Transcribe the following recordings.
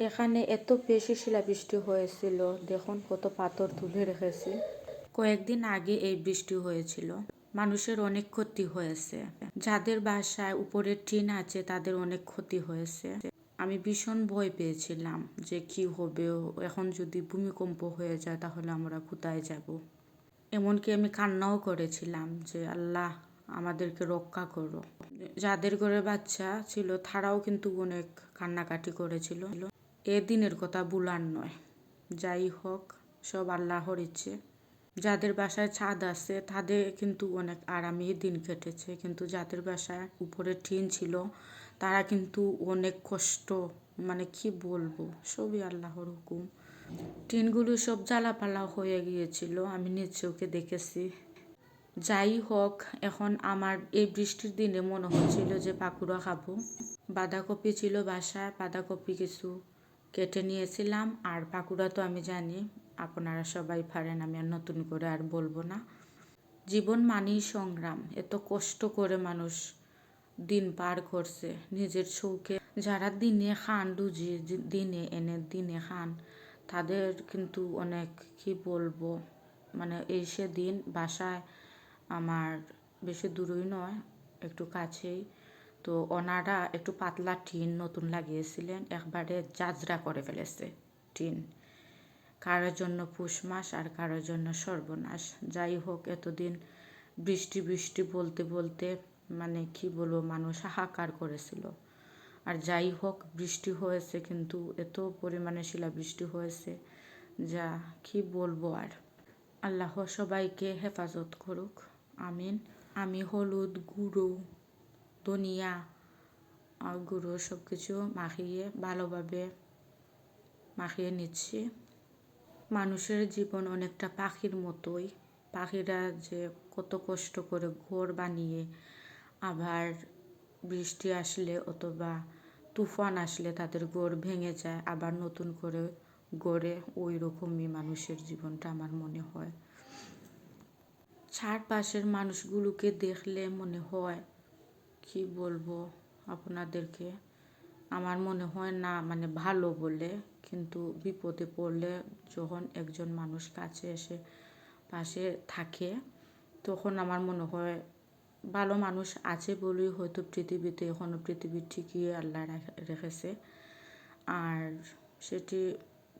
এখানে এত বেশি শিলাবৃষ্টি হয়েছিল। দেখুন কত পাথর তুলে রেখেছে। কয়েকদিন আগে এই বৃষ্টি হয়েছিল। মানুষের অনেক ক্ষতি হয়েছে। যাদের বাসায় উপরে টিন আছে, তাদের অনেক ক্ষতি হয়েছে। আমি ভীষণ ভয় পেয়েছিলাম যে কি হবে। এখন যদি ভূমিকম্প হয়ে যায়, তাহলে আমরা কোথায় যাব? এমনকি আমি কান্নাও করেছিলাম যে, আল্লাহ, আমাদেরকে রক্ষা করো। যাদের ঘরে বাচ্চা ছিল, তারাও কিন্তু অনেক কান্নাকাটি করেছিল। এ দিনের কথা ভুলার নয়। যাই হোক, সব আল্লাহর ইচ্ছে। যাদের বাসায় ছাদ আছে তাদের কিন্তু অনেক আরামে দিন কেটেছে। কিন্তু যাদের বাসায় উপরে টিন ছিল, তারা কিন্তু অনেক কষ্ট মানে কি বলব, সবই আল্লাহর হুকুম। টিনগুলো সব জ্বালাপালা হয়ে গিয়েছিল, আমি নিজ ওকে দেখেছি। যাই হোক, এখন আমার এই বৃষ্টির দিনে মনে হচ্ছিল যে পাকুড়া খাব। বাঁধাকপি ছিল বাসায়, বাঁধাকপি কিছু কেটে নিয়েছিলাম। আর পাকুড়া তো আমি জানি, আপনারা সবাই পারেন, আমি আর নতুন করে আর বলব না। জীবন মানেই সংগ্রাম, এত কষ্ট করে মানুষ দিন পার করছে, নিজের শৌকে। যারা দিনে খান, রুজি দিনে এনে দিনে খান, তাদের কিন্তু অনেক, কি বলব মানে এই সে দিন বাসায় আমার, বেশি দূরই নয়, একটু কাছেই তো ওনারা একটু পাতলা টিন নতুন লাগিয়েছিলেন, একবারে জাজরা করে ফেলেছে টিন। কারোর জন্য পুষ মাস আর কারোর জন্য সর্বনাশ। যাই হোক, এতদিন বৃষ্টি বৃষ্টি বলতে বলতে মানে কি বলব, মানুষ হাহাকার করেছিল। আর যাই হোক, বৃষ্টি হয়েছে কিন্তু এত পরিমাণে শিলা বৃষ্টি হয়েছে, যা কি বলব আর। আল্লাহ সবাইকে হেফাজত করুক, আমিন। আমি হলুদ, গুঁড়ো ধনিয়া গুঁড়ো সব কিছু মাখিয়ে ভালোভাবে মাখিয়ে নিচ্ছি। মানুষের জীবন অনেকটা পাখির মতোই। পাখিরা যে কত কষ্ট করে ঘর বানিয়ে আবার বৃষ্টি আসলে অথবা তুফান আসলে তাদের ঘর ভেঙে যায়, আবার নতুন করে গড়ে ওই রকমই মানুষের জীবনটা আমার মনে হয়। চারপাশের মানুষগুলোকে দেখলে মনে হয় কি বলব আপনাদেরকে? আমার মনে হয় না মানে ভালো বলে। কিন্তু বিপদে পড়লে যখন একজন মানুষ কাছে এসে পাশে থাকে, তখন আমার মনে হয় ভালো মানুষ আছে বলেই হয়তো পৃথিবীতে এখনও পৃথিবী ঠিকই আল্লাহ রেখেছে। আর সেটি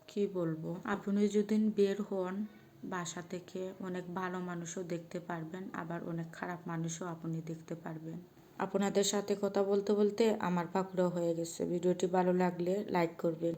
কি বলব? আপনি যদি বের হন বাসা থেকে, অনেক ভালো মানুষও দেখতে পারবেন, আবার অনেক খারাপ মানুষও আপনি দেখতে পারবেন। আপনাদের সাথে কথা বলতে বলতে আমার পাকুড়া হয়ে গেছে। ভিডিওটি ভালো লাগলে লাইক করবেন।